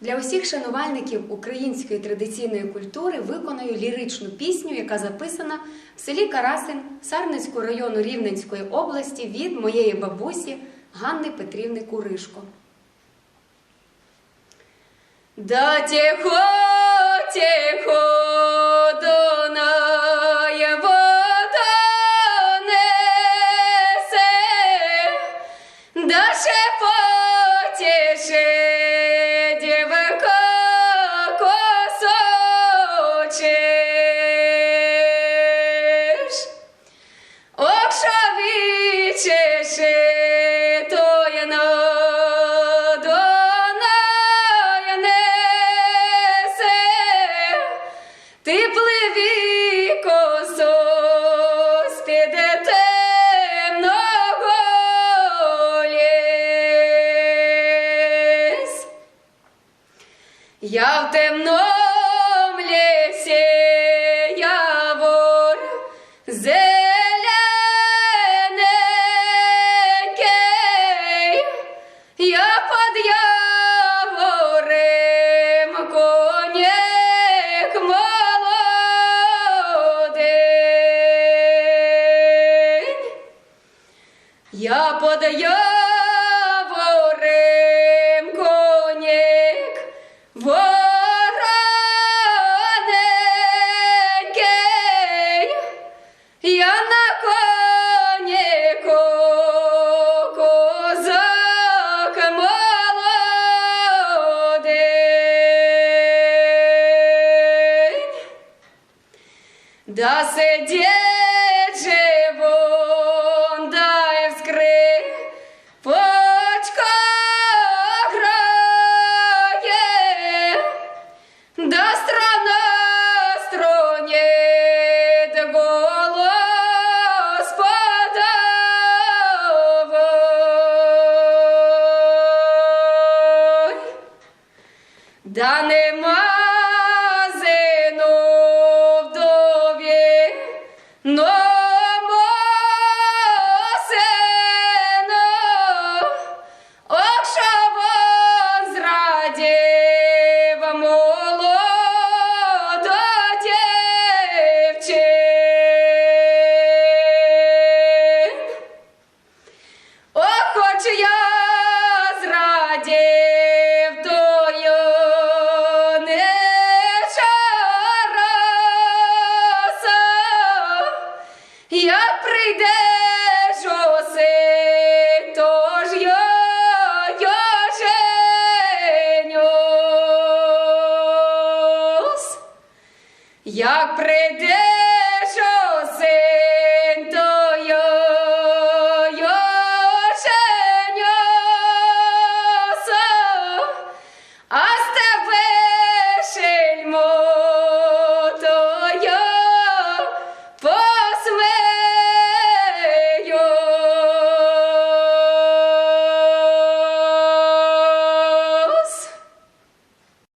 Для усіх шанувальників української традиційної культури виконую ліричну пісню, яка записана в селі Карасин Сарненського району Рівненської області від моєї бабусі Ганни Петрівни Куришко. Да тихо, тихо, Дунає вода Я в темном лісі явор зелененький, я под яворем конек молодий. Я под яворем Да да и вскрыть почка грає, да страна стронет голос подавай. Да нема як прийдеш осень, то я, я женюсь. Як прийде